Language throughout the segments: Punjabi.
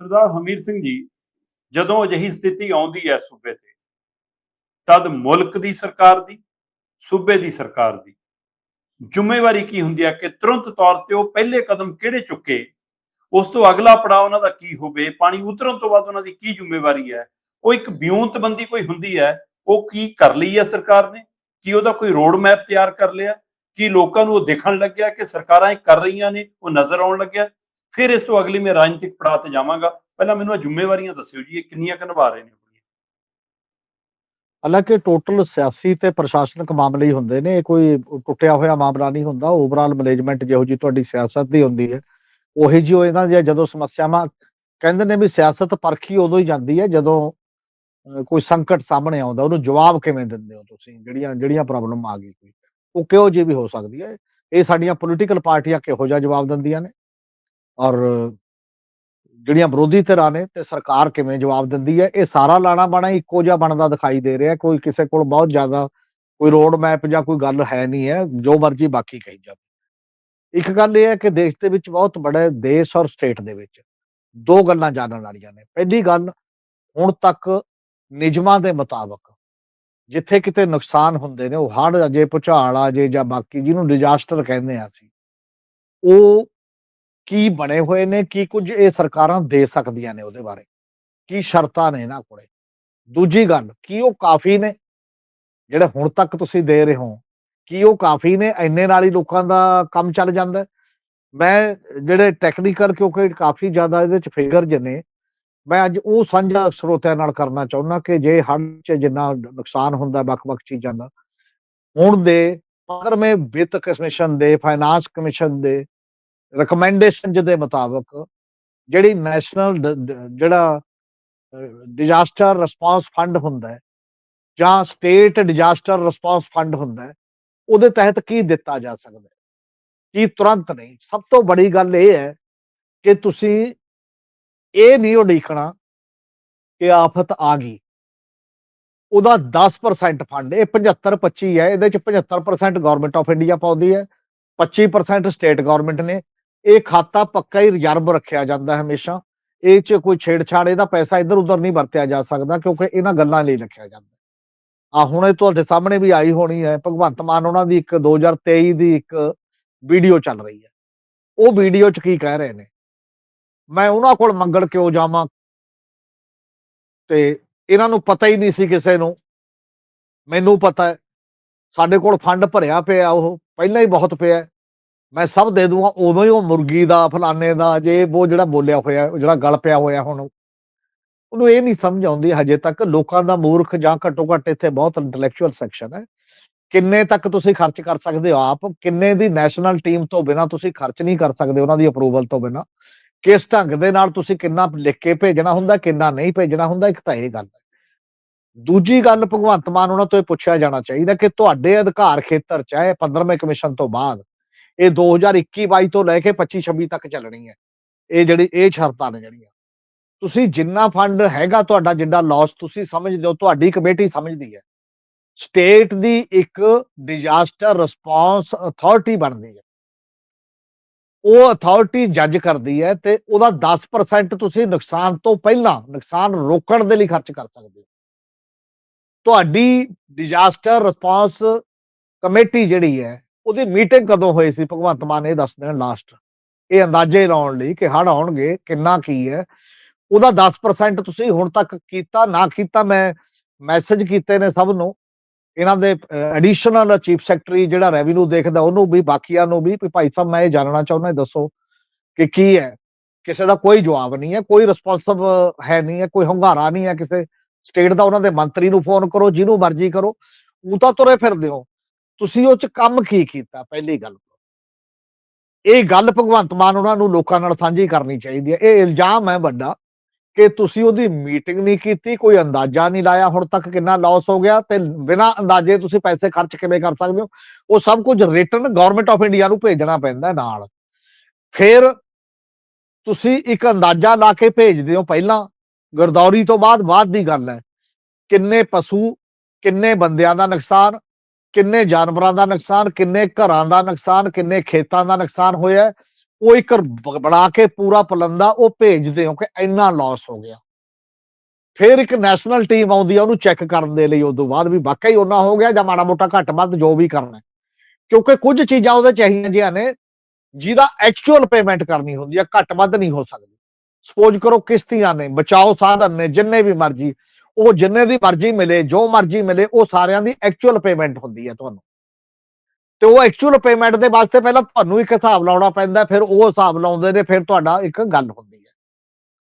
ਸਰਦਾਰ ਹਮੀਰ ਸਿੰਘ ਜੀ, ਜਦੋਂ ਅਜਿਹੀ ਸਥਿਤੀ ਆਉਂਦੀ ਹੈ ਸੂਬੇ ਤੇ, ਤਦ ਮੁਲਕ ਦੀ ਸਰਕਾਰ ਦੀ, ਸੂਬੇ ਦੀ ਸਰਕਾਰ ਦੀ। ਜ਼ਿੰਮੇਵਾਰੀ ਕੀ ਹੁੰਦੀ ਹੈ ਕਿ ਤੁਰੰਤ ਤੌਰ ਤੇ ਉਹ ਪਹਿਲੇ ਕਦਮ ਕਿਹੜੇ ਚੁੱਕੇ, ਉਸ ਤੋਂ ਅਗਲਾ ਪੜਾਅ ਉਹਨਾਂ ਦਾ ਕੀ ਹੋਵੇ, ਪਾਣੀ ਉਤਰਨ ਤੋਂ ਬਾਅਦ ਉਹਨਾਂ ਦੀ ਕੀ ਜ਼ਿੰਮੇਵਾਰੀ ਹੈ, ਉਹ ਇੱਕ ਬਿਉਂਤਬੰਦੀ ਕੋਈ ਹੁੰਦੀ ਹੈ, ਉਹ ਕੀ ਕਰ ਲਈ ਹੈ ਸਰਕਾਰ ਨੇ, ਕੀ ਉਹਦਾ ਕੋਈ ਰੋਡ ਮੈਪ ਤਿਆਰ ਕਰ ਲਿਆ, ਕੀ ਲੋਕਾਂ ਨੂੰ ਉਹ ਦੇਖਣ ਲੱਗਿਆ ਕਿ ਸਰਕਾਰਾਂ ਇਹ ਕਰ ਰਹੀਆਂ ਨੇ, ਉਹ ਨਜ਼ਰ ਆਉਣ ਲੱਗਿਆ ਫਿਰ ਇਸ ਤੋਂ ਅਗਲੀ ਮੈਂ ਰਾਜਨੀਤਿਕ ਪੜਾਅ ਤੇ ਜਾਵਾਂਗਾ। ਪਹਿਲਾਂ ਮੈਨੂੰ ਇਹ ਜ਼ਿੰਮੇਵਾਰੀਆਂ ਦੱਸਿਓ ਜੀ, ਇਹ ਕਿੰਨੀਆਂ ਕੁ ਰਹੇ ਨੇ ਹਾਲਾਂਕਿ ਟੋਟਲ ਸਿਆਸੀ ਤੇ ਪ੍ਰਸ਼ਾਸਨਿਕ ਮਾਮਲੇ ਹੀ ਹੁੰਦੇ ਨੇ, ਇਹ ਕੋਈ ਟੁੱਟਿਆ ਹੋਇਆ ਮਾਮਲਾ ਨਹੀਂ ਹੁੰਦਾ। ਓਵਰਆਲ ਮੈਨੇਜਮੈਂਟ ਜਿਹੋ ਜੀ ਤੁਹਾਡੀ ਸਿਆਸਤ ਦੀ ਹੁੰਦੀ ਹੈ, ਉਹੀ ਜਿਹੀ ਉਹ ਇਹਨਾਂ ਦੀਆਂ ਜਦੋਂ ਸਮੱਸਿਆਵਾਂ ਕਹਿੰਦੇ ਨੇ ਵੀ ਸਿਆਸਤ ਪਰਖੀ ਉਦੋਂ ਹੀ ਜਾਂਦੀ ਹੈ, ਜਦੋਂ ਕੋਈ ਸੰਕਟ ਸਾਹਮਣੇ ਆਉਂਦਾ, ਉਹਨੂੰ ਜਵਾਬ ਕਿਵੇਂ ਦਿੰਦੇ ਹੋ ਤੁਸੀਂ? ਜਿਹੜੀਆਂ ਜਿਹੜੀਆਂ ਪ੍ਰੋਬਲਮ ਆ ਗਈ ਕੋਈ, ਉਹ ਕਿਹੋ ਜਿਹੀ ਵੀ ਹੋ ਸਕਦੀ ਹੈ? ਇਹ ਸਾਡੀਆਂ ਪੋਲੀਟੀਕਲ ਪਾਰਟੀਆਂ ਕਿਹੋ ਜਿਹਾ ਜਵਾਬ ਦਿੰਦੀਆਂ ਨੇ? ਔਰ ਜਿਹੜੀਆਂ ਵਿਰੋਧੀ ਧਿਰਾਂ ਨੇ ਤੇ ਸਰਕਾਰ ਕਿਵੇਂ ਜਵਾਬ ਦਿੰਦੀ ਹੈ, ਇਹ ਸਾਰਾ ਲਾਣਾ ਬਾਣਾ ਇੱਕੋ ਜਿਹਾ ਬਣਦਾ ਦਿਖਾਈ ਦੇ ਰਿਹਾ, ਕੋਈ ਕਿਸੇ ਕੋਲ ਬਹੁਤ ਜ਼ਿਆਦਾ ਕੋਈ ਰੋਡ ਮੈਪ ਜਾਂ ਕੋਈ ਗੱਲ ਹੈ ਨਹੀਂ ਹੈ, ਜੋ ਮਰਜ਼ੀ ਬਾਕੀ ਕਹੀ ਜਾਵੇ। ਇੱਕ ਗੱਲ ਇਹ ਹੈ ਕਿ ਦੇਸ਼ ਦੇ ਵਿੱਚ ਬਹੁਤ ਬੜੇ ਦੇਸ਼ ਔਰ ਸਟੇਟ ਦੇ ਵਿੱਚ ਦੋ ਗੱਲਾਂ ਜਾਣਨ ਵਾਲੀਆਂ ਨੇ। ਪਹਿਲੀ ਗੱਲ, ਹੁਣ ਤੱਕ ਨਿਯਮਾਂ ਦੇ ਮੁਤਾਬਕ ਜਿੱਥੇ ਕਿਤੇ ਨੁਕਸਾਨ ਹੁੰਦੇ ਨੇ, ਉਹ ਹੜ੍ਹ ਅਜੇ ਭੁਚਾਲ ਆ ਜੇ ਜਾਂ ਬਾਕੀ ਜਿਹਨੂੰ ਡਿਜ਼ਾਸਟਰ ਕਹਿੰਦੇ ਆ ਅਸੀਂ, ਉਹ ਕੀ ਬਣੇ ਹੋਏ ਨੇ, ਕੀ ਕੁਝ ਇਹ ਸਰਕਾਰਾਂ ਦੇ ਸਕਦੀਆਂ ਨੇ ਉਹਦੇ ਬਾਰੇ? ਕੀ ਸ਼ਰਤਾਂ ਨੇ ਇਹਨਾਂ ਕੋਲੇ? ਦੂਜੀ ਗੱਲ, ਕੀ ਉਹ ਕਾਫੀ ਨੇ? ਜਿਹੜੇ ਹੁਣ ਤੱਕ ਤੁਸੀਂ ਦੇ ਰਹੇ ਹੋ, ਕੀ ਉਹ ਕਾਫੀ ਨੇ? ਇੰਨੇ ਨਾਲ ਹੀ ਲੋਕਾਂ ਦਾ ਕੰਮ ਚੱਲ ਜਾਂਦਾ? ਮੈਂ ਜਿਹੜੇ ਟੈਕਨੀਕਲ ਕਿਉਂਕਿ ਕਾਫੀ ਜ਼ਿਆਦਾ ਇਹਦੇ ਚ ਫਿਗਰ ਨੇ, ਮੈਂ ਅੱਜ ਉਹ ਸਾਂਝਾ ਸਰੋਤਿਆਂ ਨਾਲ ਕਰਨਾ ਚਾਹੁੰਦਾ ਕਿ ਜੇ ਹੜ੍ਹ ਚ ਜਿੰਨਾ ਨੁਕਸਾਨ ਹੁੰਦਾ ਵੱਖ-ਵੱਖ ਚੀਜ਼ਾਂ ਦਾ, ਹੁਣ ਦੇ 15ਵੇਂ ਵਿੱਤ ਕਮਿਸ਼ਨ ਦੇ ਫਾਈਨਾਂਸ ਕਮਿਸ਼ਨ ਦੇ ਰეკਮੈਂਡੇਸ਼ਨ ਦੇ ਮੁਤਾਬਕ ਜਿਹੜੀ ਨੈਸ਼ਨਲ ਜਿਹੜਾ ਡਿਜ਼ਾਸਟਰ ਰਿਸਪਾਂਸ ਫੰਡ ਹੁੰਦਾ ਹੈ, ਜਾਂ ਸਟੇਟ ਡਿਜ਼ਾਸਟਰ ਰਿਸਪਾਂਸ ਫੰਡ ਹੁੰਦਾ ਹੈ, ਉਹਦੇ ਤਹਿਤ ਕੀ ਦਿੱਤਾ ਜਾ ਸਕਦਾ ਕੀ ਤੁਰੰਤ ਨਹੀਂ? ਸਭ ਤੋਂ ਬੜੀ ਗੱਲ ਇਹ ਹੈ ਕਿ ਤੁਸੀਂ ਇਹ ਨਹੀਂ ਉਡੀਕਣਾ ਕਿ ਆਫਤ ਆ ਗਈ। ਉਹਦਾ 10% ਫੰਡ ਇਹ 75 25 ਹੈ, ਇਹਦੇ ਚ 75% ਗਵਰਨਮੈਂਟ ਆਫ ਇੰਡੀਆ ਪਾਉਂਦੀ ਹੈ 25% ਸਟੇਟ ਗਵਰਨਮੈਂਟ ਨੇ ਇਹ ਖਾਤਾ ਪੱਕਾ ਹੀ ਰਿਜ਼ਰਵ ਰੱਖਿਆ ਜਾਂਦਾ ਹਮੇਸ਼ਾ। ਇਹ ਚ ਕੋਈ ਛੇੜਛਾੜ, ਇਹਦਾ ਪੈਸਾ ਇੱਧਰ ਉੱਧਰ ਨਹੀਂ ਵਰਤਿਆ ਜਾ ਸਕਦਾ ਕਿਉਂਕਿ ਇਹਨਾਂ ਗੱਲਾਂ ਲਈ ਰੱਖਿਆ ਜਾਂਦਾ। ਆ ਹੁਣ ਇਹ ਤੁਹਾਡੇ ਸਾਹਮਣੇ ਵੀ ਆਈ ਹੋਣੀ ਹੈ, ਭਗਵੰਤ ਮਾਨ ਉਹਨਾਂ ਦੀ ਇੱਕ 2023 ਦੀ ਇੱਕ ਵੀਡੀਓ ਚੱਲ ਰਹੀ ਹੈ। ਉਹ ਵੀਡੀਓ ਚ ਕੀ ਕਹਿ ਰਹੇ ਨੇ? ਮੈਂ ਉਹਨਾਂ ਕੋਲ ਮੰਗਣ ਕਿਉਂ ਜਾਵਾਂ? ਤੇ ਇਹਨਾਂ ਨੂੰ ਪਤਾ ਹੀ ਨਹੀਂ ਸੀ ਕਿਸੇ ਨੂੰ। ਮੈਨੂੰ ਪਤਾ ਹੈ, ਸਾਡੇ ਕੋਲ ਫੰਡ ਭਰਿਆ ਪਿਆ ਉਹ, ਪਹਿਲਾਂ ਹੀ ਬਹੁਤ ਪਿਆ ਮੈਂ ਸਭ ਦੇ ਦੂੰਗਾ, ਉਦੋਂ ਹੀ ਉਹ ਮੁਰਗੀ ਦਾ, ਫਲਾਣੇ ਦਾ, ਜੇ ਉਹ ਜਿਹੜਾ ਬੋਲਿਆ ਹੋਇਆ, ਜਿਹੜਾ ਗਲ ਪਿਆ ਹੋਇਆ ਹੁਣ, ਉਹਨੂੰ ਇਹ ਨਹੀਂ ਸਮਝ ਆਉਂਦੀ ਹਜੇ ਤੱਕ ਲੋਕਾਂ ਦਾ ਮੂਰਖ ਜਾਂ ਘੱਟੋ ਘੱਟ ਇੱਥੇ ਬਹੁਤ ਇੰਟੈਲੈਕਚੁਅਲ ਸੈਕਸ਼ਨ ਹੈ। ਕਿੰਨੇ ਤੱਕ ਤੁਸੀਂ ਖਰਚ ਕਰ ਸਕਦੇ ਹੋ ਆਪ? ਕਿੰਨੇ ਦੀ ਨੈਸ਼ਨਲ ਟੀਮ ਤੋਂ ਬਿਨਾ ਤੁਸੀਂ ਖਰਚ ਨਹੀਂ ਕਰ ਸਕਦੇ ਉਹਨਾਂ ਦੀ ਅਪਰੂਵਲ ਤੋਂ ਬਿਨਾ? ਕਿਸ ਢੰਗ ਦੇ ਨਾਲ ਤੁਸੀਂ ਕਿੰਨਾ ਲਿਖ ਕੇ ਭੇਜਣਾ ਹੁੰਦਾ, ਕਿੰਨਾ ਨਹੀਂ ਭੇਜਣਾ ਹੁੰਦਾ, ਇੱਕ ਤਾਂ ਇਹ ਗੱਲ ਹੈ। ਦੂਜੀ ਗੱਲ ਭਗਵੰਤ ਮਾਨ ਉਹਨਾਂ ਤੋਂ ਇਹ ਪੁੱਛਿਆ ਜਾਣਾ ਚਾਹੀਦਾ ਕਿ ਤੁਹਾਡੇ ਅਧਿਕਾਰ ਖੇਤਰ ਚਾਹੇ ਹੈ 15ਵੇਂ ਕਮਿਸ਼ਨ ਤੋਂ ਬਾਅਦ ਇਹ 2021-22 ਤੋਂ ਲੈ ਕੇ 25-26 ਤੱਕ ਚੱਲਣੀ ਹੈ। ਇਹ ਜਿਹੜੀ, ਇਹ ਸ਼ਰਤਾਂ ਨੇ ਜਿਹੜੀਆਂ। ਤੁਸੀਂ ਜਿੰਨਾ ਫੰਡ ਹੈਗਾ ਤੁਹਾਡਾ, ਜਿੰਨਾ ਲਾਸ ਤੁਸੀਂ ਸਮਝਦੇ ਹੋ, ਤੁਹਾਡੀ ਕਮੇਟੀ ਸਮਝਦੀ ਹੈ। ਸਟੇਟ ਦੀ ਇੱਕ ਡਿਜ਼ਾਸਟਰ ਰਿਸਪਾਂਸ ਅਥਾਰਟੀ ਬਣਦੀ ਹੈ। ਉਹ ਅਥਾਰਟੀ ਜੱਜ ਕਰਦੀ ਹੈ ਤੇ ਉਹਦਾ 10% ਤੁਸੀਂ ਨੁਕਸਾਨ ਤੋਂ ਪਹਿਲਾਂ, ਨੁਕਸਾਨ ਰੋਕਣ ਦੇ ਲਈ ਖਰਚ ਕਰ ਸਕਦੇ ਹੋ। ਤੁਹਾਡੀ ਡਿਜ਼ਾਸਟਰ ਰਿਸਪਾਂਸ ਕਮੇਟੀ ਜਿਹੜੀ ਹੈ ਉਹਦੀ ਮੀਟਿੰਗ ਕਦੋਂ ਹੋਈ ਸੀ? ਭਗਵੰਤ ਮਾਨ ਇਹ ਦੱਸ ਦੇਣ ਲਾਸਟ ਇਹ ਅੰਦਾਜ਼ੇ ਲਾਉਣ ਲਈ ਕਿ ਹੜ ਆਉਣਗੇ, ਕਿੰਨਾ ਕੀ ਹੈ। ਉਹਦਾ 10% ਤੁਸੀਂ ਹੁਣ ਤੱਕ ਕੀਤਾ, ਨਾ ਕੀਤਾ ਮੈਂ ਮੈਸੇਜ ਕੀਤੇ ਨੇ ਸਭ ਨੂੰ। ਇਹਨਾਂ ਦੇ ਐਡੀਸ਼ਨਲ ਚੀਫ ਸੈਕਟਰੀ ਜਿਹੜਾ ਰੈਵਨਿਊ ਦੇਖਦਾ, ਉਹਨੂੰ ਵੀ, ਬਾਕੀਆਂ ਨੂੰ ਵੀ ਭਾਈ ਸਾਹਿਬ ਮੈਂ ਇਹ ਜਾਣਨਾ ਚਾਹੁੰਦਾ ਦੱਸੋ ਕਿ ਕੀ ਹੈ? ਕਿਸੇ ਦਾ ਕੋਈ ਜਵਾਬ ਨਹੀਂ ਹੈ, ਕੋਈ ਰਿਸਪੌਂਸਿਬ ਹੈ ਨਹੀਂ ਹੈ, ਕੋਈ ਹੰਗਾਰਾ ਨਹੀਂ ਹੈ ਕਿਸੇ ਸਟੇਟ ਦਾ। ਉਹਨਾਂ ਦੇ ਮੰਤਰੀ ਨੂੰ ਫੋਨ ਕਰੋ, ਜਿਹਨੂੰ ਮਰਜ਼ੀ ਕਰੋ। ਉਹ ਤਾਂ ਤੁਰੇ ਫਿਰਦੇ ਹੋ। ਤੁਸੀਂ ਉਹ ਚ ਕੰਮ ਕੀ ਕੀਤਾ ਪਹਿਲੀ ਗੱਲ ਇਹ ਗੱਲ ਭਗਵੰਤ ਮਾਨ ਉਹਨਾਂ ਨੂੰ ਲੋਕਾਂ ਨਾਲ ਸਾਂਝੀ ਕਰਨੀ ਚਾਹੀਦੀ ਹੈ। ਇਹ ਇਲਜ਼ਾਮ ਹੈ ਵੱਡਾ ਕਿ ਤੁਸੀਂ ਉਹਦੀ ਮੀਟਿੰਗ ਨਹੀਂ ਕੀਤੀ, ਕੋਈ ਅੰਦਾਜ਼ਾ ਨਹੀਂ ਲਾਇਆ, ਹੁਣ ਤੱਕ ਕਿੰਨਾ ਲਾਸ ਹੋ ਗਿਆ ਤੇ ਬਿਨਾਂ ਅੰਦਾਜ਼ੇ ਤੁਸੀਂ ਪੈਸੇ ਖਰਚ ਕਿਵੇਂ ਕਰ ਸਕਦੇ ਹੋ? ਉਹ ਸਭ ਕੁਝ ਰਿਟਰਨ ਗਵਰਨਮੈਂਟ ਆਫ ਇੰਡੀਆ ਨੂੰ ਭੇਜਣਾ ਪੈਂਦਾ ਨਾਲ। ਫਿਰ ਤੁਸੀਂ ਇੱਕ ਅੰਦਾਜ਼ਾ ਲਾ ਕੇ ਭੇਜਦੇ ਹੋ ਪਹਿਲਾਂ। ਗਰਦੌਰੀ ਤੋਂ ਬਾਅਦ ਬਾਅਦ ਦੀ ਗੱਲ ਹੈ। ਕਿੰਨੇ ਪਸ਼ੂ, ਕਿੰਨੇ ਬੰਦਿਆਂ ਦਾ ਨੁਕਸਾਨ ਕਿੰਨੇ ਜਾਨਵਰਾਂ ਦਾ ਨੁਕਸਾਨ, ਕਿੰਨੇ ਘਰਾਂ ਦਾ ਨੁਕਸਾਨ, ਕਿੰਨੇ ਖੇਤਾਂ ਦਾ ਨੁਕਸਾਨ ਹੋਇਆ ਉਹ ਇੱਕ ਬਣਾ ਕੇ ਪੂਰਾ ਪਲੰਦਾ ਉਹ ਭੇਜਦੇ ਹੋ ਕਿ ਇੰਨਾ ਲਾਸ ਹੋ ਗਿਆ। ਫਿਰ ਇੱਕ ਨੈਸ਼ਨਲ ਟੀਮ ਆਉਂਦੀ ਆ, ਉਹਨੂੰ ਚੈੱਕ ਕਰਨ ਦੇ ਲਈ ਉਦੋਂ ਬਾਅਦ ਵੀ ਵਾਕਈ ਉਹਨਾਂ ਹੋ ਗਿਆ ਜਾਂ ਮਾੜਾ ਮੋਟਾ ਘੱਟ ਵੱਧ ਜੋ ਵੀ ਕਰਨਾ ਕਿਉਂਕਿ ਕੁਝ ਚੀਜ਼ਾਂ ਉਹਦੇ ਚਾਹੀਦੀਆਂ ਜਿਹੀਆਂ ਨੇ, ਜਿਹਦਾ ਐਕਚੁਅਲ ਪੇਮੈਂਟ ਕਰਨੀ ਹੁੰਦੀ ਆ, ਘੱਟ ਵੱਧ ਨਹੀਂ ਹੋ ਸਕਦੀ। ਸਪੋਜ਼ ਕਰੋ ਕਿਸ਼ਤੀਆਂ ਨੇ, ਬਚਾਓ ਸਾਧਨ ਨੇ, ਜਿੰਨੇ ਵੀ ਮਰਜ਼ੀ ਉਹ ਜਿੰਨੇ ਦੀ ਮਰਜ਼ੀ ਮਿਲੇ, ਜੋ ਮਰਜ਼ੀ ਮਿਲੇ, ਉਹ ਸਾਰਿਆਂ ਦੀ ਐਕਚੁਅਲ ਪੇਮੈਂਟ ਹੁੰਦੀ ਹੈ ਤੁਹਾਨੂੰ। ਤੇ ਉਹ ਐਕਚੁਅਲ ਪੇਮੈਂਟ ਦੇ ਵਾਸਤੇ ਪਹਿਲਾਂ ਤੁਹਾਨੂੰ ਇੱਕ ਹਿਸਾਬ ਲਾਉਣਾ ਪੈਂਦਾ, ਫਿਰ ਉਹ ਹਿਸਾਬ ਲਾਉਂਦੇ ਨੇ, ਫਿਰ ਤੁਹਾਡਾ ਇੱਕ ਗੱਲ ਹੁੰਦੀ ਹੈ।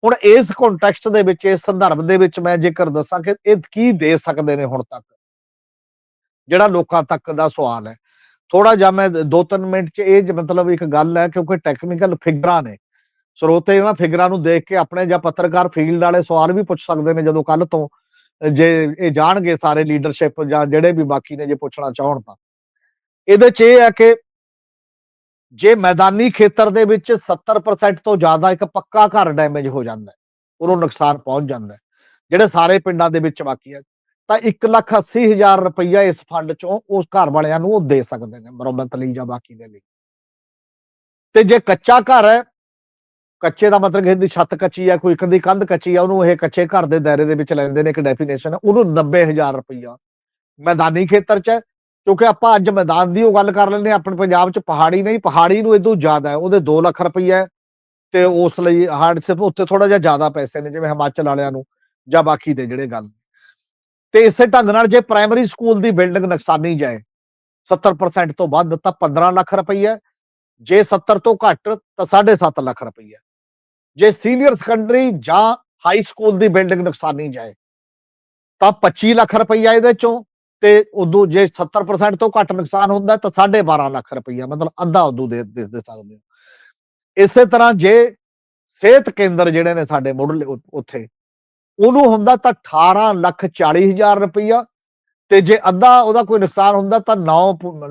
ਹੁਣ ਇਸ ਕੰਟੈਕਸਟ ਦੇ ਵਿੱਚ, ਇਸ ਸੰਦਰਭ ਦੇ ਵਿੱਚ ਮੈਂ ਜੇਕਰ ਦੱਸਾਂ ਕਿ ਇਹ ਕੀ ਦੇ ਸਕਦੇ ਨੇ ਹੁਣ ਤੱਕ? ਜਿਹੜਾ ਲੋਕਾਂ ਤੱਕ ਦਾ ਸਵਾਲ ਹੈ। ਥੋੜਾ ਜਿਹਾ ਮੈਂ 2-3 ਮਿੰਟ ਚ ਇਹ ਮਤਲਬ ਇੱਕ ਗੱਲ ਹੈ, ਕਿਉਂਕਿ ਟੈਕਨੀਕਲ ਫਿਗਰਾਂ ਨੇ। ਸਰੋਤੇ ਇਹਨਾਂ ਫਿਗਰਾਂ ਨੂੰ ਦੇਖ ਕੇ ਆਪਣੇ ਜਾਂ ਪੱਤਰਕਾਰ ਫੀਲਡ ਵਾਲੇ ਸਵਾਲ ਵੀ ਪੁੱਛ ਸਕਦੇ ਨੇ ਜਦੋਂ ਕੱਲ ਤੋਂ, ਜੇ ਇਹ ਜਾਣਗੇ ਸਾਰੇ ਲੀਡਰਸ਼ਿਪ ਜਾਂ ਜਿਹੜੇ ਵੀ ਬਾਕੀ ਨੇ ਜੇ ਪੁੱਛਣਾ ਚਾਹਣ ਤਾਂ। ਇਹਦੇ ਚ ਇਹ ਹੈ ਕਿ ਜੇ ਮੈਦਾਨੀ ਖੇਤਰ ਦੇ ਵਿੱਚ 70% ਤੋਂ ਜ਼ਿਆਦਾ ਇੱਕ ਪੱਕਾ ਘਰ ਡੈਮੇਜ ਹੋ ਜਾਂਦਾ ਹੈ ਉਹਨੂੰ ਨੁਕਸਾਨ ਪਹੁੰਚ ਜਾਂਦਾ ਹੈ, ਜਿਹੜੇ ਸਾਰੇ ਪਿੰਡਾਂ ਦੇ ਵਿੱਚ ਬਾਕੀ ਹੈ, ਤਾਂ 180000 ਰੁਪਈਆ ਇਸ ਫੰਡ ਚੋਂ ਉਸ ਘਰ ਵਾਲਿਆਂ ਨੂੰ ਉਹ ਦੇ ਸਕਦੇ ਨੇ ਮੁਰੰਮਤ ਲਈ ਜਾਂ ਬਾਕੀ ਦੇ ਲਈ। ਤੇ ਜੇ ਕੱਚਾ ਘਰ ਹੈ ਕੱਚੇ ਦਾ ਮਤਲਬ ਕਿ ਇਹਦੀ ਛੱਤ ਕੱਚੀ ਹੈ ਕੋਈ ਇੱਕ ਕੰਧ ਕੱਚੀ ਹੈ ਉਹਨੂੰ ਇਹ ਕੱਚੇ ਘਰ ਦੇ ਦਾਇਰੇ ਦੇ ਵਿੱਚ ਲੈਂਦੇ ਨੇ ਇੱਕ ਡੈਫੀਨੇਸ਼ਨ ਹੈ ਉਹਨੂੰ 90000 ਰੁਪਈਆ। ਮੈਦਾਨੀ ਖੇਤਰ 'ਚ ਹੈ, ਕਿਉਂਕਿ ਆਪਾਂ ਅੱਜ ਮੈਦਾਨ ਦੀ ਉਹ ਗੱਲ ਕਰ ਲੈਂਦੇ ਹਾਂ, ਆਪਣੇ ਪੰਜਾਬ 'ਚ ਪਹਾੜੀ ਨਹੀਂ, ਪਹਾੜੀ ਨੂੰ ਇਦੋਂ ਜ਼ਿਆਦਾ ਹੈ, ਉਹਦੇ 2 ਲੱਖ ਰੁਪਈਆ ਹੈ, ਤੇ ਉਸ ਲਈ ਹਾਰਡ ਸਿਰਫ ਉੱਥੇ ਥੋੜਾ ਜਿਹਾ ਜ਼ਿਆਦਾ ਪੈਸੇ ਨੇ, ਜਿਵੇਂ ਹਿਮਾਚਲ ਵਾਲਿਆਂ ਨੂੰ ਜਾਂ ਬਾਕੀ ਦੇ ਜਿਹੜੇ ਗੱਲ ਤੇ ਇਸੇ ਢੰਗ ਨਾਲ ਜੇ ਪ੍ਰਾਇਮਰੀ ਸਕੂਲ ਦੀ ਬਿਲਡਿੰਗ ਨੁਕਸਾਨੀ ਜਾਏ 70% ਤੋਂ ਵੱਧ, ਤਾਂ 15 ਲੱਖ ਰੁਪਈਆ ਜੇ 70 ਤੋਂ ਘੱਟ, ਤਾਂ 7.5 ਲੱਖ ਰੁਪਈਆ ਜੇ ਸੀਨੀਅਰ ਸੈਕੰਡਰੀ ਜਾਂ ਹਾਈ ਸਕੂਲ ਦੀ ਬਿਲਡਿੰਗ ਨੁਕਸਾਨੀ ਜਾਏ, ਤਾਂ 25 ਲੱਖ ਰੁਪਈਆ ਇਹਦੇ ਚੋਂ ਤੇ ਉਦੋਂ ਜੇ 70% ਤੋਂ ਘੱਟ ਨੁਕਸਾਨ ਹੁੰਦਾ ਹੈ ਤਾਂ 12.5 ਲੱਖ ਰੁਪਈਆ, ਮਤਲਬ ਅੱਧਾ ਉਦੋਂ ਦੇ ਦੇ ਸਕਦੇ ਹੋ। ਇਸੇ ਤਰ੍ਹਾਂ ਜੇ ਸਿਹਤ ਕੇਂਦਰ ਜਿਹੜੇ ਨੇ ਸਾਡੇ ਮੁੱਢਲੇ ਉੱਥੇ, ਉਹਨੂੰ ਹੁੰਦਾ ਤਾਂ 18 ਲੱਖ 40 ਹਜ਼ਾਰ ਰੁਪਈਆ ਤੇ ਜੇ ਅੱਧਾ ਉਹਦਾ ਕੋਈ ਨੁਕਸਾਨ ਹੁੰਦਾ ਤਾਂ 9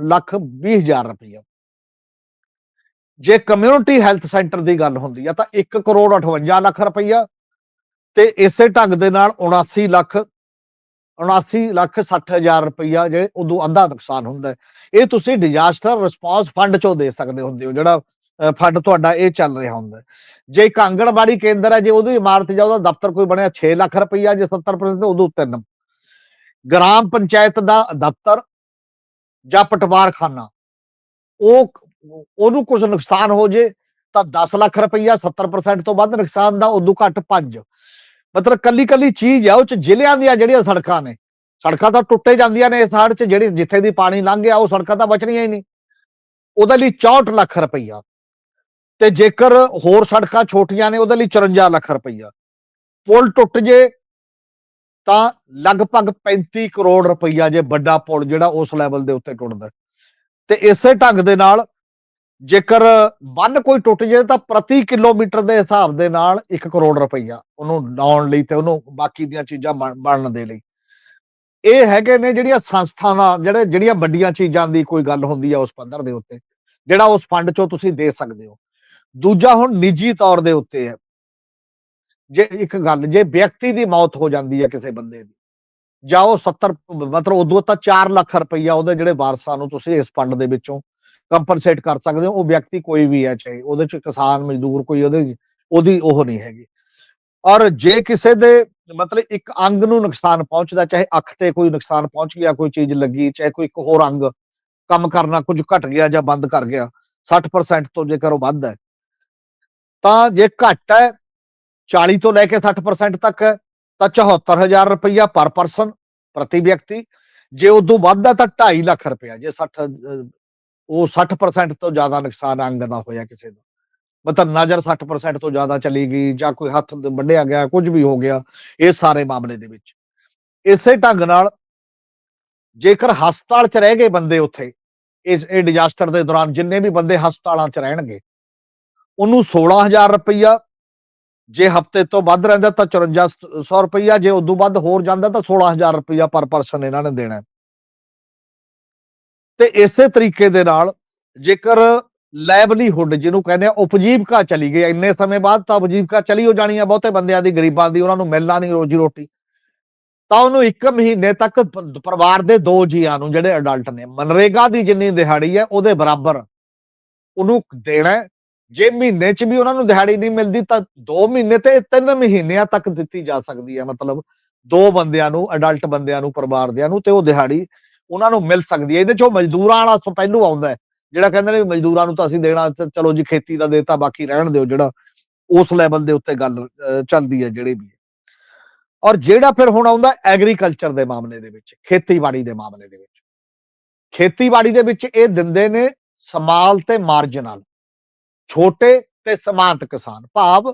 ਲੱਖ 20 ਹਜ਼ਾਰ ਰੁਪਈਆ। ਜੇ ਕਮਿਊਨਿਟੀ ਹੈਲਥ ਸੈਂਟਰ ਦੀ ਗੱਲ ਹੁੰਦੀ ਆ, ਤਾਂ 1 ਕਰੋੜ 58 ਲੱਖ ਰੁਪਈਆ ਤੇ ਇਸੇ ਢੰਗ ਦੇ ਨਾਲ 79 ਲੱਖ 79 ਲੱਖ 60 ਹਜ਼ਾਰ ਰੁਪਈਆ ਜਿਹੜੇ ਉਦੋਂ ਅੱਧਾ ਨੁਕਸਾਨ ਹੁੰਦਾ ਇਹ ਤੁਸੀਂ ਡਿਜ਼ਾਸਟਰ ਰਿਸਪਾਂਸ ਫੰਡ ਚੋਂ ਦੇ ਸਕਦੇ ਹੁੰਦੇ ਹੋ, ਜਿਹੜਾ ਫੰਡ ਤੁਹਾਡਾ ਇਹ ਚੱਲ ਰਿਹਾ ਹੁੰਦਾ ਜੇ ਇੱਕ ਆਂਗਣਵਾੜੀ ਕੇਂਦਰ ਹੈ, ਜੇ ਉਹਦੀ ਇਮਾਰਤ ਜਾਂ ਉਹਦਾ ਦਫ਼ਤਰ ਕੋਈ ਬਣਿਆ 6 ਲੱਖ ਰੁਪਈਆ ਜੇ 70% ਉਦੋਂ ਤਿੰਨ। ਗ੍ਰਾਮ ਪੰਚਾਇਤ ਦਾ ਦਫ਼ਤਰ ਜਾਂ ਪਟਵਾਰਖਾਨਾ, ਉਹ ਉਹਨੂੰ ਕੁਝ ਨੁਕਸਾਨ ਹੋ ਜੇ, ਤਾਂ 10 ਲੱਖ ਰੁਪਈਆ 70% ਤੋਂ ਵੱਧ ਨੁਕਸਾਨ ਦਾ ਉਦੋਂ ਘੱਟ 5 ਮਤਲਬ ਕੱਲੀ ਕੱਲੀ ਚੀਜ਼ ਆ, ਉਹ ਚ ਜ਼ਿਲ੍ਹਿਆਂ ਦੀਆਂ ਜਿਹੜੀਆਂ ਸੜਕਾਂ ਨੇ, ਸੜਕਾਂ ਤਾਂ ਟੁੱਟੇ ਜਾਂਦੀਆਂ ਨੇ ਇਸ ਹੜ ਚ, ਜਿਹੜੀ ਜਿੱਥੇ ਦੀ ਪਾਣੀ ਲੰਘ ਗਿਆ, ਉਹ ਸੜਕਾਂ ਤਾਂ ਬਚਣੀਆਂ ਹੀ ਨਹੀਂ। ਉਹਦੇ ਲਈ 64 ਲੱਖ ਰੁਪਈਆ। ਤੇ ਜੇਕਰ ਹੋਰ ਸੜਕਾਂ ਛੋਟੀਆਂ ਨੇ, ਉਹਦੇ ਲਈ 54 ਲੱਖ ਰੁਪਈਆ। ਪੁਲ ਟੁੱਟ ਜੇ, ਤਾਂ ਲਗਭਗ 35 ਕਰੋੜ ਰੁਪਈਆ ਜੇ ਵੱਡਾ ਪੁਲ ਜਿਹੜਾ ਉਸ ਲੈਵਲ ਦੇ ਉੱਤੇ ਟੁੱਟਦਾ। ਤੇ ਇਸੇ ਢੰਗ ਦੇ ਨਾਲ ਜੇਕਰ ਬੰਨ ਕੋਈ ਟੁੱਟ ਜੇ ਤਾਂ ਪ੍ਰਤੀ ਕਿਲੋਮੀਟਰ ਦੇ ਹਿਸਾਬ ਦੇ ਨਾਲ 1 ਕਰੋੜ ਰੁਪਈਆ ਉਹਨੂੰ ਲਾਉਣ ਲਈ ਤੇ ਉਹਨੂੰ ਬਾਕੀ ਦੀਆਂ ਚੀਜ਼ਾਂ ਬਣ- ਬਣਨ ਦੇ ਲਈ। ਇਹ ਹੈਗੇ ਨੇ ਜਿਹੜੀਆਂ ਸੰਸਥਾਵਾਂ ਜਿਹੜੇ, ਜਿਹੜੀਆਂ ਵੱਡੀਆਂ ਚੀਜ਼ਾਂ ਦੀ ਕੋਈ ਗੱਲ ਹੁੰਦੀ ਆ ਉਸ ਪੱਧਰ ਦੇ ਉੱਤੇ, ਜਿਹੜਾ ਉਸ ਫੰਡ ਚੋਂ ਤੁਸੀਂ ਦੇ ਸਕਦੇ ਹੋ। ਦੂਜਾ ਹੁਣ ਨਿੱਜੀ ਤੌਰ ਦੇ ਉੱਤੇ ਹੈ। ਜੇ ਇੱਕ ਗੱਲ, ਜੇ ਵਿਅਕਤੀ ਦੀ ਮੌਤ ਹੋ ਜਾਂਦੀ ਹੈ ਕਿਸੇ ਬੰਦੇ ਦੀ, ਜਾਂ ਉਹ 70 ਮਤਲਬ ਉਦੋਂ ਤਾਂ 4 ਲੱਖ ਰੁਪਈਆ ਉਹਦੇ ਜਿਹੜੇ ਵਾਰਸਾਂ ਨੂੰ ਤੁਸੀਂ ਇਸ ਫੰਡ ਦੇ ਵਿੱਚੋਂ ਕੰਪਨਸੇਟ ਕਰ ਸਕਦੇ ਹੋ, ਉਹ ਵਿਅਕਤੀ ਕੋਈ ਵੀ ਹੈ ਚਾਹੇ ਉਹਦੇ ਚ ਕਿਸਾਨ, ਮਜ਼ਦੂਰ ਕੋਈ ਉਹਦੇ ਉਹਦੀ ਉਹ ਨਹੀਂ ਹੈਗੀ। ਔਰ ਜੇ ਕਿਸੇ ਦੇ ਮਤਲਬ ਇੱਕ ਅੰਗ ਨੂੰ ਨੁਕਸਾਨ ਪਹੁੰਚਦਾ, ਚਾਹੇ ਅੱਖ ਤੇ ਕੋਈ ਨੁਕਸਾਨ ਪਹੁੰਚ ਗਿਆ, ਕੋਈ ਚੀਜ਼ ਲੱਗੀ, ਚਾਹੇ ਕੋਈ ਇੱਕ ਹੋਰ ਅੰਗ ਕੰਮ ਕਰਨਾ ਕੁਝ ਘਟ ਗਿਆ ਜਾਂ ਬੰਦ ਕਰ ਗਿਆ 60% ਤੋਂ ਜੇਕਰ ਉਹ ਵੱਧ ਹੈ, ਤਾਂ ਜੇ ਘੱਟ ਹੈ 40 ਤੋਂ ਲੈ ਕੇ 60% ਤੱਕ ਹੈ, ਤਾਂ 74000 ਰੁਪਈਆ ਪਰ ਪਰਸਨ ਪ੍ਰਤੀ ਵਿਅਕਤੀ। ਜੇ ਉਦੋਂ ਵੱਧ ਹੈ ਤਾਂ 2.5 ਲੱਖ ਰੁਪਇਆ ਜੇ 60 ਉਹ 60% ਤੋਂ ਜ਼ਿਆਦਾ ਨੁਕਸਾਨ ਅੰਗ ਦਾ ਹੋਇਆ ਕਿਸੇ ਦਾ। ਮਤਲਬ ਨਜ਼ਰ 60% ਤੋਂ ਜ਼ਿਆਦਾ ਚਲੀ ਗਈ ਜਾਂ ਕੋਈ ਹੱਥ ਵੱਢਿਆ ਗਿਆ, ਕੁਝ ਵੀ ਹੋ ਗਿਆ, ਇਹ ਸਾਰੇ ਮਾਮਲੇ ਦੇ ਵਿੱਚ। ਇਸੇ ਢੰਗ ਨਾਲ ਜੇਕਰ ਹਸਪਤਾਲ 'ਚ ਰਹਿ ਗਏ ਬੰਦੇ ਉੱਥੇ, ਇਸ, ਇਹ ਡਿਜ਼ਾਸਟਰ ਦੇ ਦੌਰਾਨ ਜਿੰਨੇ ਵੀ ਬੰਦੇ ਹਸਪਤਾਲਾਂ 'ਚ ਰਹਿਣਗੇ, ਉਹਨੂੰ 16000 ਰੁਪਈਆ ਜੇ ਹਫ਼ਤੇ ਤੋਂ ਵੱਧ ਰਹਿੰਦਾ ਤਾਂ 5400 ਰੁਪਈਆ, ਜੇ ਉਦੋਂ ਵੱਧ ਹੋਰ ਜਾਂਦਾ ਤਾਂ 16000 ਰੁਪਈਆ ਪਰ ਪਰਸਨ ਇਹਨਾਂ ਨੇ ਦੇਣਾ। ਤੇ ਇਸੇ ਤਰੀਕੇ ਦੇ ਨਾਲ ਜੇਕਰ ਲਾਈਵਲੀਹੁੱਡ ਜਿਹਨੂੰ ਕਹਿੰਦੇ ਆ ਉਪਜੀਵਕਾ ਚਲੀ ਗਈ, ਇੰਨੇ ਸਮੇਂ ਬਾਅਦ ਤਾਂ ਉਪਜੀਵਕਾ ਚਲੀ ਹੋ ਜਾਣੀ ਆ ਬਹੁਤੇ ਬੰਦਿਆਂ ਦੀ, ਗਰੀਬਾਂ ਦੀ, ਉਹਨਾਂ ਨੂੰ ਮਿਲਣਾ ਨਹੀਂ ਰੋਜੀ ਰੋਟੀ। ਤਾਂ ਉਹਨੂੰ ਇੱਕ ਮਹੀਨੇ ਤੱਕ ਪਰਿਵਾਰ ਦੇ ਦੋ ਜੀਆਂ ਨੂੰ, ਜਿਹੜੇ ਅਡਲਟ ਨੇ, ਮਨਰੇਗਾ ਦੀ ਜਿੰਨੀ ਦਿਹਾੜੀ ਹੈ, ਉਹਦੇ ਬਰਾਬਰ ਉਹਨੂੰ ਦੇਣਾ ਜੇ ਮਹੀਨੇ 'ਚ ਵੀ ਉਹਨਾਂ ਨੂੰ ਦਿਹਾੜੀ ਨਹੀਂ ਮਿਲਦੀ, ਤਾਂ 2 ਮਹੀਨੇ ਤੇ 3 ਮਹੀਨਿਆਂ ਤੱਕ ਦਿੱਤੀ ਜਾ ਸਕਦੀ ਹੈ। ਮਤਲਬ ਦੋ ਬੰਦਿਆਂ ਨੂੰ ਅਡਲਟ ਬੰਦਿਆਂ ਨੂੰ, ਪਰਿਵਾਰ ਦਿਆਂ ਨੂੰ, ਤੇ ਉਹ ਦਿਹਾੜੀ ਉਹਨਾਂ ਨੂੰ ਮਿਲ ਸਕਦੀ ਹੈ। ਇਹਦੇ 'ਚੋਂ ਮਜ਼ਦੂਰਾਂ ਵਾਲਾ ਪਹਿਲੂ ਆਉਂਦਾ ਹੈ। ਜਿਹੜਾ ਕਹਿੰਦੇ ਨੇ ਮਜ਼ਦੂਰਾਂ ਨੂੰ ਤਾਂ ਅਸੀਂ ਦੇਣਾ ਚਲੋ ਜੀ ਖੇਤੀ ਦਾ ਦੇਤਾ ਬਾਕੀ ਰਹਿਣ ਦਿਓ ਜਿਹੜਾ ਉਸ ਲੈਵਲ ਦੇ ਉੱਤੇ ਗੱਲ ਚੱਲਦੀ ਹੈ ਜਿਹੜੇ ਵੀ ਔਰ ਜਿਹੜਾ ਫਿਰ ਹੁਣ ਆਉਂਦਾ ਐਗਰੀਕਲਚਰ ਦੇ ਮਾਮਲੇ ਦੇ ਵਿੱਚ, ਖੇਤੀਬਾੜੀ ਦੇ ਮਾਮਲੇ ਦੇ ਵਿੱਚ। ਖੇਤੀਬਾੜੀ ਦੇ ਵਿੱਚ ਇਹ ਦਿੰਦੇ ਨੇ ਸਮਾਲ ਤੇ ਮਾਰਜਨਲ ਛੋਟੇ ਤੇ ਸਮਾਂਤ ਕਿਸਾਨ, ਭਾਵ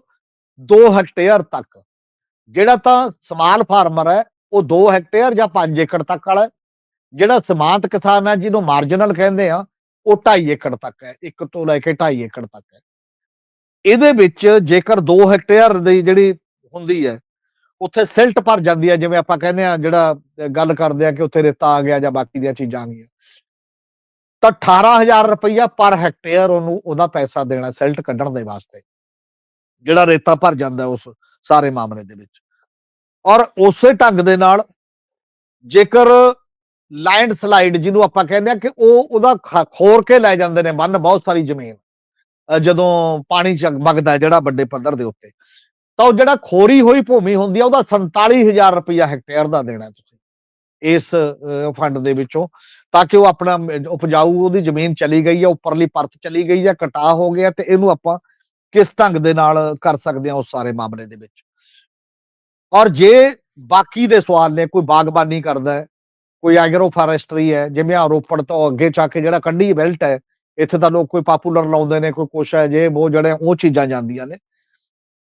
2 ਹੈਕਟੇਅਰ ਤੱਕ। ਜਿਹੜਾ ਤਾਂ ਸਮਾਲ ਫਾਰਮਰ ਹੈ, ਉਹ 2 ਹੈਕਟੇਅਰ ਜਾਂ 5 ਏਕੜ ਤੱਕ ਵਾਲਾ ਜਿਹੜਾ ਸਮਾਂਤ ਕਿਸਾਨ ਹੈ, ਜਿਹਨੂੰ ਮਾਰਜਨਲ ਕਹਿੰਦੇ ਆ, ਉਹ 2.5 ਏਕੜ ਤੱਕ ਹੈ, ਇੱਕ ਤੋਂ ਲੈ ਕੇ 2.5 ਏਕੜ ਤੱਕ ਹੈ। ਇਹਦੇ ਵਿੱਚ ਜੇਕਰ 2 ਹੈਕਟੇਅਰ ਦੀ ਜਿਹੜੀ ਹੁੰਦੀ ਹੈ, ਉੱਥੇ ਸਿਲਟ ਭਰ ਜਾਂਦੀ ਹੈ, ਜਿਵੇਂ ਆਪਾਂ ਕਹਿੰਦੇ ਆ ਜਿਹੜਾ ਗੱਲ ਕਰਦੇ ਆ ਕਿ ਉੱਥੇ ਰੇਤਾ ਆ ਗਿਆ ਜਾਂ ਬਾਕੀ ਦੀਆਂ ਚੀਜ਼ਾਂ ਆ ਗਈਆਂ। ਤਾਂ 18000 ਰੁਪਈਆ ਪਰ ਹੈਕਟੇਅਰ ਉਹਨੂੰ, ਉਹਦਾ ਪੈਸਾ ਦੇਣਾ ਸਿਲਟ ਕੱਢਣ ਦੇ ਵਾਸਤੇ। ਜਿਹੜਾ ਰੇਤਾ ਭਰ ਜਾਂਦਾ ਉਸ ਸਾਰੇ ਮਾਮਲੇ ਦੇ ਵਿੱਚ। ਔਰ ਉਸੇ ਢੰਗ ਦੇ ਨਾਲ ਜੇਕਰ ਲੈਂਡ ਸਲਾਈਡ ਜਿਹਨੂੰ ਆਪਾਂ ਕਹਿੰਦੇ ਆ ਕਿ ਉਹ ਉਹਦਾ ਖ- ਖੋਰ ਕੇ ਲੈ ਜਾਂਦੇ ਨੇ ਮੰਨ ਬਹੁਤ ਸਾਰੀ ਜ਼ਮੀਨ। ਜਦੋਂ ਪਾਣੀ ਚ ਵਗਦਾ ਜਿਹੜਾ ਵੱਡੇ ਪੱਧਰ ਦੇ ਉੱਤੇ। ਤਾਂ ਉਹ ਜਿਹੜਾ ਖੋਰੀ ਹੋਈ ਭੂਮੀ ਹੁੰਦੀ ਆ, ਉਹਦਾ 47000 ਰੁਪਇਆ ਹੈਕਟੇਅਰ ਦਾ ਦੇਣਾ ਤੁਸੀਂ, ਇਸ ਫੰਡ ਦੇ ਵਿੱਚੋਂ। ਤਾਂ ਕਿ ਉਹ ਆਪਣਾ ਉਪਜਾਊ ਉਹਦੀ ਜ਼ਮੀਨ ਚਲੀ ਗਈ ਹੈ ਉੱਪਰਲੀ ਪਰਤ ਚਲੀ ਗਈ ਹੈ ਕਟਾ ਹੋ ਗਿਆ ਤੇ ਇਹਨੂੰ ਆਪਾਂ ਕਿਸ ਢੰਗ ਦੇ ਨਾਲ ਕਰ ਸਕਦੇ ਹਾਂ ਉਸ ਸਾਰੇ ਮਾਮਲੇ ਦੇ ਵਿੱਚ। ਔਰ ਜੇ ਬਾਕੀ ਦੇ ਸਵਾਲ ਨੇ, ਕੋਈ ਬਾਗਬਾਨੀ ਕਰਦਾ ਹੈ ਕੋਈ ਐਗਰੋ ਫਾਰੈਸਟਰੀ ਹੈ, ਜਿਵੇਂ ਆ ਰੋਪੜ ਤੋਂ ਅੱਗੇ ਚੱਕ ਕੇ ਜਿਹੜਾ ਕੰਢੀ ਬੈਲਟ ਹੈ, ਇੱਥੇ ਤਾਂ ਲੋਕ ਕੋਈ ਪਾਪੂਲਰ ਲਾਉਂਦੇ ਨੇ, ਕੋਈ ਕੁਛ ਹੈ, ਜੇ ਉਹ ਜਿਹੜੇ ਉਹ ਚੀਜ਼ਾਂ ਜਾਂਦੀਆਂ ਨੇ।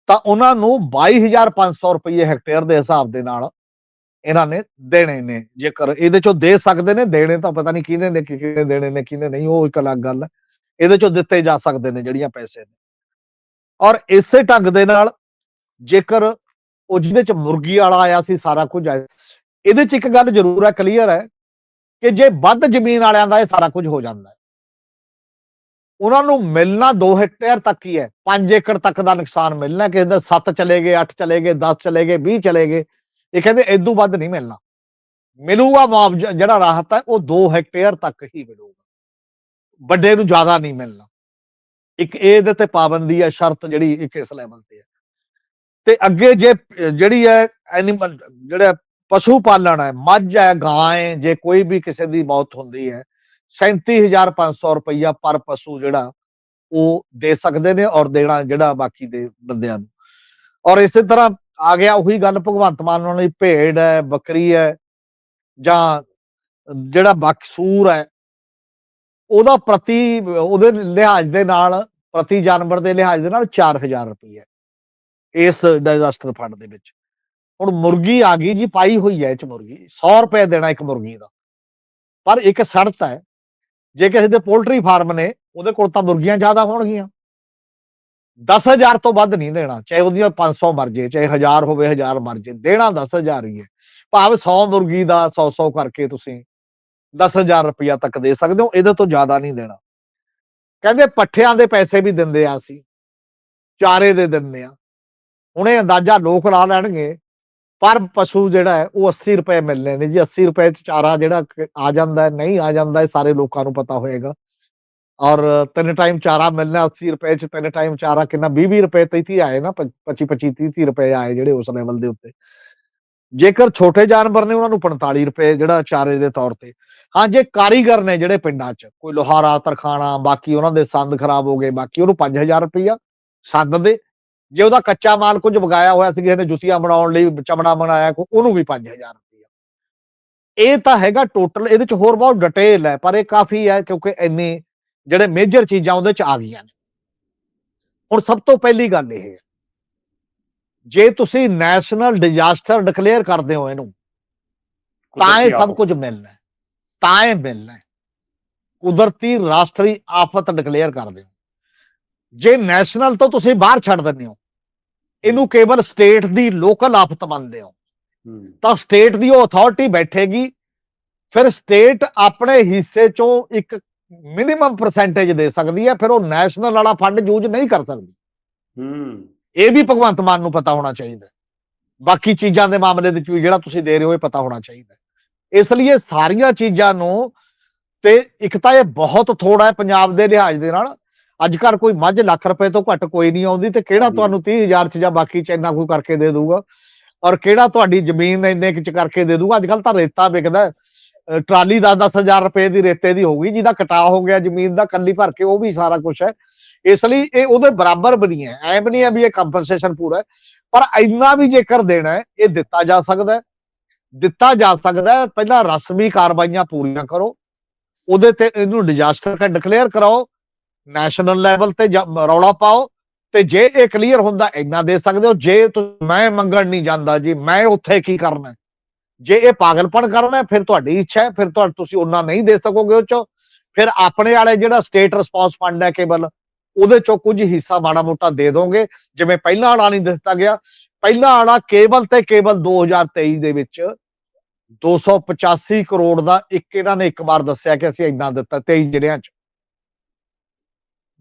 ਤਾਂ ਉਹਨਾਂ ਨੂੰ 22500 ਰੁਪਏ ਹੈਕਟੇਅਰ ਦੇ ਹਿਸਾਬ ਦੇ ਨਾਲ ਇਹਨਾਂ ਨੇ ਦੇਣੇ ਨੇ, ਜੇਕਰ ਇਹਦੇ ਚੋਂ ਦੇ ਸਕਦੇ ਨੇ, ਦੇਣੇ ਤਾਂ ਪਤਾ ਨਹੀਂ ਕਿਹਨੇ ਨੇ ਕਿਹਨੇ ਦੇਣੇ ਨੇ, ਕਿਹਨੇ ਨਹੀਂ, ਉਹ ਇੱਕ ਅਲੱਗ ਗੱਲ ਹੈ। ਇਹਦੇ ਚੋਂ ਦਿੱਤੇ ਜਾ ਸਕਦੇ ਨੇ ਜਿਹੜੀਆਂ ਪੈਸੇ ਨੇ। ਔਰ ਇਸੇ ਢੰਗ ਦੇ ਨਾਲ ਜੇਕਰ ਉਹ ਜਿਹਦੇ ਚ ਮੁਰਗੀ ਵਾਲਾ ਆਇਆ ਸੀ, ਸਾਰਾ ਕੁਝ ਆਇਆ ਇਹਦੇ ਚ ਇੱਕ ਗੱਲ ਜ਼ਰੂਰ ਹੈ ਕਲੀਅਰ ਹੈ ਕਿ ਜੇ ਵੱਧ ਜ਼ਮੀਨ ਵਾਲਿਆਂ ਦਾ ਇਹ ਸਾਰਾ ਕੁਝ ਹੋ ਜਾਂਦਾ ਹੈ, ਉਹਨਾਂ ਨੂੰ ਮਿਲਣਾ 2 ਹੈਕਟੇਅਰ ਤੱਕ ਹੀ ਹੈ 5 ਏਕੜ ਤੱਕ ਦਾ ਨੁਕਸਾਨ ਮਿਲਣਾ, ਕਿਸੇ ਦਾ 7 ਚਲੇ ਗਏ 8 ਚਲੇ ਗਏ 10 ਚਲੇ ਗਏ 20 ਚਲੇ ਗਏ, ਇਹ ਕਹਿੰਦੇ ਇਦੋਂ ਵੱਧ ਨਹੀਂ ਮਿਲਣਾ। ਮਿਲੂਗਾ ਮੁਆਵਜ਼ਾ, ਜਿਹੜਾ ਰਾਹਤ ਹੈ, ਉਹ 2 ਹੈਕਟੇਅਰ ਤੱਕ ਹੀ ਮਿਲੂਗਾ। ਵੱਡੇ ਨੂੰ ਜ਼ਿਆਦਾ ਨਹੀਂ ਮਿਲਣਾ। ਇੱਕ ਇਹਦੇ ਤੇ ਪਾਬੰਦੀ ਹੈ, ਸ਼ਰਤ ਜਿਹੜੀ ਇੱਕ ਇਸ ਲੈਵਲ ਤੇ ਹੈ। ਤੇ ਅੱਗੇ ਜੇ ਜਿਹੜੀ ਹੈ ਐਨੀਮਲ ਜਿਹੜਾ ਪਸ਼ੂ ਪਾਲਣ ਹੈ, ਮੱਝ ਹੈ, ਗਾਂ ਹੈ, ਜੇ ਕੋਈ ਵੀ ਕਿਸੇ ਦੀ ਮੌਤ ਹੁੰਦੀ ਹੈ 37500 ਰੁਪਈਆ ਪਰ ਪਸ਼ੂ ਜਿਹੜਾ ਉਹ ਦੇ ਸਕਦੇ ਨੇ ਔਰ ਦੇਣਾ ਜਿਹੜਾ ਬਾਕੀ ਦੇ ਬੰਦਿਆਂ ਨੂੰ। ਔਰ ਇਸੇ ਤਰ੍ਹਾਂ ਆ ਗਿਆ ਉਹੀ ਗੱਲ ਭਗਵੰਤ ਮਾਨ ਉਹਨਾਂ ਭੇਡ ਹੈ, ਬੱਕਰੀ ਹੈ, ਜਾਂ ਜਿਹੜਾ ਬਕਸੂਰ ਹੈ, ਉਹਦਾ ਪ੍ਰਤੀ, ਉਹਦੇ ਲਿਹਾਜ਼ ਦੇ ਨਾਲ, ਪ੍ਰਤੀ ਜਾਨਵਰ ਦੇ ਲਿਹਾਜ਼ ਦੇ ਨਾਲ 4000 ਰੁਪਏ ਇਸ ਡਿਜ਼ਾਸਟਰ ਫੰਡ ਦੇ ਵਿੱਚ। ਹੁਣ ਮੁਰਗੀ ਆ ਗਈ ਜੀ, ਪਾਈ ਹੋਈ ਹੈ ਇਹ ਚ ਮੁਰਗੀ 100 ਰੁਪਏ ਦੇਣਾ ਇੱਕ ਮੁਰਗੀ ਦਾ। ਪਰ ਇੱਕ ਸ਼ਰਤ ਹੈ, ਜੇ ਕਿਸੇ ਦੇ ਪੋਲਟਰੀ ਫਾਰਮ ਨੇ, ਉਹਦੇ ਕੋਲ ਤਾਂ ਮੁਰਗੀਆਂ ਜ਼ਿਆਦਾ ਹੋਣਗੀਆਂ। 10000 ਤੋਂ ਵੱਧ ਨਹੀਂ ਦੇਣਾ, ਚਾਹੇ ਉਹਦੀਆਂ 500 ਮਰ ਜੇ ਚਾਹੇ 1000 ਹੋਵੇ 1000 ਮਰ ਜੇ ਦੇਣਾ 10000 ਹੀ ਹੈ। ਭਾਵੇਂ 100 ਮੁਰਗੀ ਦਾ 100 100 ਕਰਕੇ ਤੁਸੀਂ 10000 ਰੁਪਇਆ ਤੱਕ ਦੇ ਸਕਦੇ ਹੋ, ਇਹਦੇ ਤੋਂ ਜ਼ਿਆਦਾ ਨਹੀਂ ਦੇਣਾ। ਕਹਿੰਦੇ ਪੱਠਿਆਂ ਦੇ ਪੈਸੇ ਵੀ ਦਿੰਦੇ ਆ ਅਸੀਂ, ਚਾਰੇ ਦੇ ਦਿੰਦੇ ਆ। ਹੁਣ ਇਹ ਅੰਦਾਜ਼ਾ ਲੋਕ ਲਾ ਲੈਣਗੇ ਪਰ ਪਸ਼ੂ ਜਿਹੜਾ ਹੈ, ਉਹ 80 ਰੁਪਏ ਮਿਲਨੇ ਨੇ ਜੀ। 80 ਰੁਪਏ ਚ ਚਾਰਾ ਜਿਹੜਾ ਆ ਜਾਂਦਾ ਨਹੀਂ ਆ ਜਾਂਦਾ ਇਹ ਸਾਰੇ ਲੋਕਾਂ ਨੂੰ ਪਤਾ ਹੋਏਗਾ। ਔਰ ਤਿੰਨ ਟਾਈਮ ਚਾਰਾ ਮਿਲਣਾ 80 ਰੁਪਏ ਚ, ਤਿੰਨ ਟਾਈਮ ਚਾਰਾ ਕਿੰਨਾ 20 20 ਰੁਪਏ 33 ਆਏ ਨਾ 25 25 30 30 ਰੁਪਏ ਆਏ ਜਿਹੜੇ ਉਸ ਲੈਵਲ ਦੇ ਉੱਤੇ। ਜੇਕਰ ਛੋਟੇ ਜਾਨਵਰ ਨੇ ਉਹਨਾਂ ਨੂੰ 45 ਰੁਪਏ ਜਿਹੜਾ ਚਾਰੇ ਦੇ ਤੌਰ ਤੇ। ਹਾਂ, ਜੇ ਕਾਰੀਗਰ ਨੇ ਜਿਹੜੇ ਪਿੰਡਾਂ 'ਚ, ਕੋਈ ਲੋਹਾਰਾ, ਤਰਖਾਣਾ, ਬਾਕੀ ਉਹਨਾਂ ਦੇ ਸੰਦ ਖਰਾਬ ਹੋ ਗਏ, ਬਾਕੀ ਉਹਨੂੰ 5000 ਰੁਪਇਆ ਸੰਦ ਦੇ ਜੇ ਉਹਦਾ ਕੱਚਾ ਮਾਲ ਕੁਝ ਵਗਾਇਆ ਹੋਇਆ ਸੀ ਕਿਸੇ ਨੇ ਜੁੱਤੀਆਂ ਬਣਾਉਣ ਲਈ ਚਮੜਾ ਬਣਾਇਆ ਕੋ ਉਹਨੂੰ ਵੀ 5000 ਰੁਪਇਆ ਇਹ ਤਾਂ ਹੈਗਾ ਟੋਟਲ ਇਹਦੇ ਚ ਹੋਰ ਬਹੁਤ ਡਿਟੇਲ ਹੈ ਪਰ ਇਹ ਕਾਫੀ ਹੈ ਕਿਉਂਕਿ ਇੰਨੀ ਜਿਹੜੇ ਮੇਜਰ ਚੀਜ਼ਾਂ ਉਹਦੇ ਚ ਆ ਗਈਆਂ ਨੇ। ਹੁਣ ਸਭ ਤੋਂ ਪਹਿਲੀ ਗੱਲ ਇਹ ਹੈ ਜੇ ਤੁਸੀਂ ਨੈਸ਼ਨਲ ਡਿਜ਼ਾਸਟਰ ਡਿਕਲੇਅਰ ਕਰਦੇ ਹੋ ਇਹਨੂੰ ਤਾਂ ਇਹ ਸਭ। ਕੁਝ ਮਿਲਣਾ ਤਾਂ ਇਹ ਮਿਲਣਾ ਕੁਦਰਤੀ ਰਾਸ਼ਟਰੀ ਆਫਤ ਡਿਕਲੇਅਰ ਕਰਦੇ ਹੋ। ਜੇ ਨੈਸ਼ਨਲ ਤੋਂ ਤੁਸੀਂ ਬਾਹਰ ਛੱਡ ਦਿੰਦੇ ਹੋ। ਇਹਨੂੰ ਕੇਵਲ ਸਟੇਟ ਦੀ ਲੋਕਲ ਆਫਤ ਮੰਨਦੇ ਹੋ। ਤਾਂ ਸਟੇਟ ਦੀ ਉਹ ਅਥਾਰਟੀ ਬੈਠੇਗੀ। ਫਿਰ ਸਟੇਟ ਆਪਣੇ ਹਿੱਸੇ ਚੋਂ ਇੱਕ ਮਿਨੀਮਮ ਪਰਸੈਂਟੇਜ ਦੇ ਸਕਦੀ ਹੈ। ਫਿਰ ਉਹ ਨੈਸ਼ਨਲ ਵਾਲਾ ਫੰਡ ਯੂਜ਼ ਨਹੀਂ ਕਰ ਸਕਦੀ। ਹੂੰ। ਇਹ ਵੀ ਭਗਵੰਤ ਮਾਨ ਨੂੰ ਪਤਾ ਹੋਣਾ ਚਾਹੀਦਾ। ਬਾਕੀ ਚੀਜ਼ਾਂ ਦੇ ਮਾਮਲੇ ਦੇ ਵਿੱਚ ਵੀ ਜਿਹੜਾ ਤੁਸੀਂ ਦੇ ਰਹੇ ਹੋ ਇਹ ਪਤਾ ਹੋਣਾ ਚਾਹੀਦਾ। ਇਸ ਲਈ ਇਹ ਸਾਰੀਆਂ ਚੀਜ਼ਾਂ ਨੂੰ ਤੇ ਇੱਕ ਤਾਂ ਇਹ ਬਹੁਤ ਥੋੜਾ ਹੈ ਪੰਜਾਬ ਦੇ ਲਿਹਾਜ਼ ਦੇ ਨਾਲ। ਅੱਜ ਕੱਲ੍ਹ ਕੋਈ ਮੱਝ ਲੱਖ ਰੁਪਏ ਤੋਂ ਘੱਟ ਕੋਈ ਨਹੀਂ ਆਉਂਦੀ ਤੇ ਕਿਹੜਾ। ਤੁਹਾਨੂੰ 30000 ਚ ਜਾਂ ਬਾਕੀ ਚ ਇੰਨਾ ਕੋਈ ਕਰਕੇ ਦੇ ਦੂਗਾ ਔਰ ਕਿਹੜਾ ਤੁਹਾਡੀ ਜ਼ਮੀਨ ਇੰਨੇ ਕੁ ਚ ਕਰਕੇ ਦੇ ਦੂਗਾ ਅੱਜ ਕੱਲ੍ਹ ਤਾਂ ਰੇਤਾ ਵਿਕਦਾ ਹੈ। ਟਰਾਲੀ 10 ਹਜ਼ਾਰ ਰੁਪਏ ਦੀ ਰੇਤੇ ਦੀ ਹੋਊਗੀ ਜਿਹਦਾ ਕਟਾ ਹੋ ਗਿਆ ਜ਼ਮੀਨ ਦਾ ਕੱਲੀ ਭਰ ਕੇ ਉਹ ਵੀ ਸਾਰਾ ਕੁਝ ਹੈ। ਇਸ ਲਈ ਇਹ ਉਹਦੇ ਬਰਾਬਰ ਨਹੀਂ ਹੈ। ਐ ਵੀ ਨਹੀਂ ਹੈ ਵੀ ਇਹ ਕੰਪਨਸੇਸ਼ਨ ਪੂਰਾ ਹੈ। ਪਰ ਇੰਨਾ ਵੀ ਜੇਕਰ ਦੇਣਾ ਹੈ ਇਹ ਦਿੱਤਾ ਜਾ ਸਕਦਾ ਹੈ। ਦਿੱਤਾ ਜਾ ਸਕਦਾ ਹੈ। ਪਹਿਲਾਂ ਰਸਮੀ ਕਾਰਵਾਈਆਂ ਪੂਰੀਆਂ ਕਰੋ। ਉਹਦੇ ਤੇ ਇਹਨੂੰ ਡਿਜ਼ਾਸਟਰ ਕਾ ਡਿਕਲੇਅਰ ਕਰਾਓ। ਨੈਸ਼ਨਲ ਲੈਵਲ ਤੇ ਜਾਂ ਰੌਲਾ ਪਾਓ ਤੇ ਜੇ ਇਹ ਕਲੀਅਰ ਹੁੰਦਾ, ਇੰਨਾ ਦੇ ਸਕਦੇ ਹੋ। ਜੇ ਤੁ- ਮੈਂ ਮੰਗਣ ਨਹੀਂ ਜਾਂਦਾ ਜੀ, ਮੈਂ ਉੱਥੇ ਕੀ ਕਰਨਾ? ਜੇ ਇਹ ਪਾਗਲਪਣ ਕਰਨਾ, ਫਿਰ ਤੁਹਾਡੀ ਇੱਛਾ ਹੈ, ਫਿਰ ਤੁਹਾ, ਤੁਸੀਂ ਉਹਨਾਂ ਨਹੀਂ ਦੇ ਸਕੋਗੇ ਉਹ ਚੋਂ। ਫਿਰ ਆਪਣੇ ਵਾਲੇ ਜਿਹੜਾ ਸਟੇਟ ਰਿਸਪੌਂਸ ਫੰਡ ਹੈ ਕੇਵਲ, ਉਹਦੇ ਚੋਂ ਕੁਝ ਹਿੱਸਾ ਮਾੜਾ ਮੋਟਾ ਦੇ ਦੋਗੇ। ਜਿਵੇਂ ਪਹਿਲਾਂ ਵਾਲਾ ਨਹੀਂ ਦਿੱਤਾ ਗਿਆ। ਪਹਿਲਾਂ ਵਾਲਾ ਕੇਵਲ ਤੇ ਕੇਵਲ 2023 ਦੇ ਵਿੱਚ 285 ਕਰੋੜ ਦਾ ਇੱਕ ਇਹਨਾਂ ਨੇ ਇੱਕ ਵਾਰ ਦੱਸਿਆ ਕਿ ਅਸੀਂ ਇੰਨਾ ਦਿੱਤਾ 23 ਜ਼ਿਲ੍ਹਿਆਂ 'ਚ।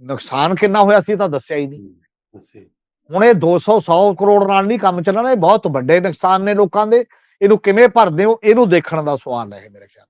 ਨੁਕਸਾਨ ਕਿੰਨਾ ਹੋਇਆ ਸੀ ਤਾਂ ਦੱਸਿਆ ਹੀ ਨਹੀਂ। ਹੁਣ ਇਹ 200 100 ਕਰੋੜ ਨਾਲ ਨਹੀਂ ਕੰਮ ਚੱਲਣਾ ਇਹ ਬਹੁਤ ਵੱਡੇ ਨੁਕਸਾਨ ਨੇ ਲੋਕਾਂ ਦੇ। ਇਹਨੂੰ ਕਿਵੇਂ ਭਰਦੇ ਹੋ? ਇਹਨੂੰ ਦੇਖਣ ਦਾ ਸਵਾਲ ਹੈ ਮੇਰੇ ਖਿਆਲ